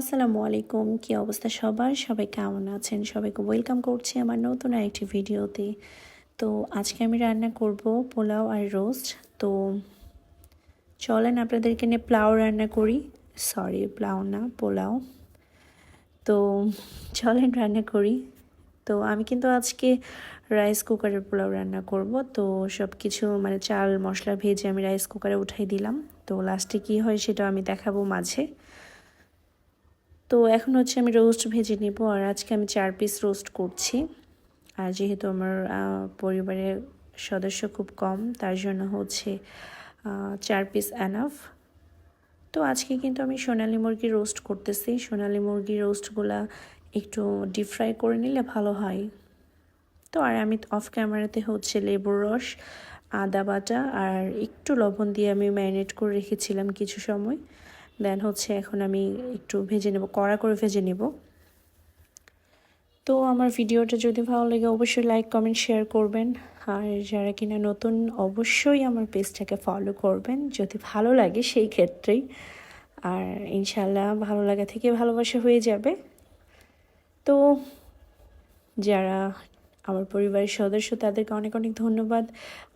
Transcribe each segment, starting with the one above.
আসসালামু আলাইকুম। কী অবস্থা সবার? সবাই কেমন আছেন? সবাইকে ওয়েলকাম করছি আমার নতুন আরেকটি ভিডিওতে। তো আজকে আমি রান্না করব পোলাও আর রোস্ট তো চলেন আপনাদেরকে নিয়ে প্লাউ রান্না করি। সরি প্লাউ না, পোলাও। তো চলেন রান্না করি। তো আমি কিন্তু আজকে রাইস কুকারের পোলাও রান্না করব। তো সব কিছু মানে চাল, মশলা ভেজে আমি রাইস কুকারে উঠাই দিলাম। তো লাস্টে কি হয় সেটা আমি দেখাবো মাঝে। তো এখন হচ্ছে আমি রোস্ট ভেজে নিব আর আজকে আমি চার পিস রোস্ট করছি। আর যেহেতু আমার পরিবারের সদস্য খুব কম, তার জন্য হচ্ছে চার পিস অ্যানাফ তো আজকে কিন্তু আমি সোনালি মুরগি রোস্ট করতেছি। সোনালি মুরগি রোস্টগুলা একটু ডিপ ফ্রাই করে নিলে ভালো হয়। তো আর আমি অফ ক্যামেরাতে হচ্ছে লেবুর রস, আদা বাটা আর একটু লবণ দিয়ে আমি ম্যারিনেট করে রেখেছিলাম কিছু সময়। দেন হচ্ছে এখন আমি একটু ভেজে নেব, কড়া করে ভেজে নেব। তো আমার ভিডিওটা যদি ভালো লাগে অবশ্যই লাইক কমেন্ট শেয়ার করবেন। আর যারা কিনা নতুন, অবশ্যই আমার পেজটাকে ফলো করবেন। যদি ভালো লাগে সেই ক্ষেত্রেই। আর ইনশাল্লাহ ভালো লাগা থেকে ভালোবাসা হয়ে যাবে। তো যারা আমার পরিবারের সদস্য তাদেরকে অনেক অনেক ধন্যবাদ।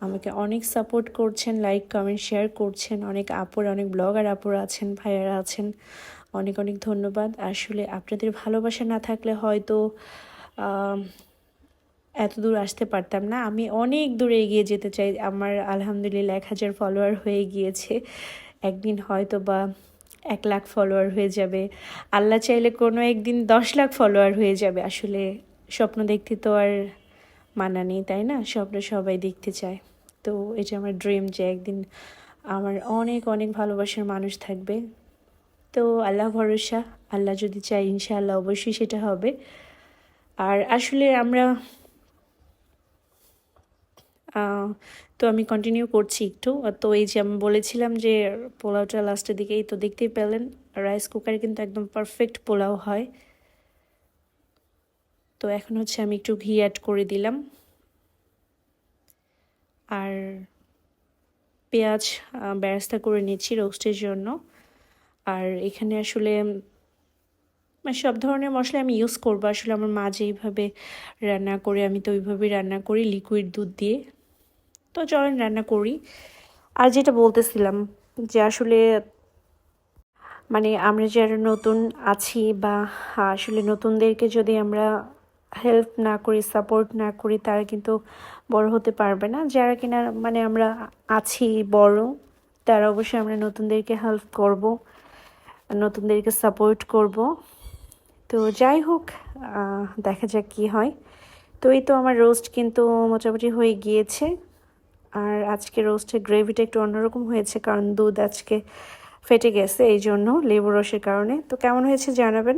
আমাকে অনেক সাপোর্ট করছেন লাইক কমেন্ট শেয়ার করছেন। অনেক আপুর, অনেক ব্লগার আপুর আছেন, ভাইয়ারা আছেন। অনেক অনেক ধন্যবাদ। আসলে আপনাদের ভালোবাসা না থাকলে হয়তো এত দূর আসতে পারতাম না। আমি অনেক দূরে এগিয়ে যেতে চাই। আমার আলহামদুলিল্লাহ এক হাজার ফলোয়ার হয়ে গিয়েছে। একদিন হয়তো বা এক লাখ ফলোয়ার হয়ে যাবে। আল্লাহ চাইলে কোনো একদিন দশ লাখ ফলোয়ার হয়ে যাবে। আসলে স্বপ্ন দেখতে তো আর মানা নেই তাই না? স্বপ্ন সবাই দেখতে চায়। তো এটা আমার ড্রিম যে একদিন আমার অনেক অনেক ভালোবাসার মানুষ থাকবে। তো আল্লাহ ভরসা, আল্লাহ যদি চাই ইনশাআল্লাহ অবশ্যই সেটা হবে। আর আসলে আমরা তো আমি কন্টিনিউ করছি একটু। তো এই যে আমি বলেছিলাম যে পোলাওটা লাস্টের দিকেই, তো দেখতেই পেলেন রাইস কুকারে কিন্তু একদম পারফেক্ট পোলাও হয়। তো এখন হচ্ছে আমি একটু ঘি অ্যাড করে দিলাম। আর পেঁয়াজ ব্যবস্থা করে নিচ্ছি রোস্টের জন্য। আর এখানে আসলে মানে সব ধরনের মশলা আমি ইউজ করব। আসলে আমার মা যেইভাবে রান্না করে, আমি তো ওইভাবেই রান্না করি লিকুইড দুধ দিয়ে। তো চলেন রান্না করি। আর যেটা বলতেছিলাম যে আসলে মানে আমরা যারা নতুন আছি বা আসলে নতুনদেরকে যদি আমরা হেল্প না করি সাপোর্ট না করি, তারা কিন্তু বড় হতে পারবে না। যারা কিনা মানে আমরা আছি বড়, তারা অবশ্যই আমরা নতুনদেরকে হেল্প করব, নতুনদেরকে সাপোর্ট করব। তো যাই হোক দেখা যাক কি হয়। তো এই তো আমার রোস্ট কিন্তু মোটামুটি হয়ে গিয়েছে। আর আজকে রোস্টের গ্রেভিটা একটু অন্যরকম হয়েছে, কারণ দুধ আজকে ফেটে গেছে এই জন্য লেবু রসের কারণে। তো কেমন হয়েছে জানাবেন?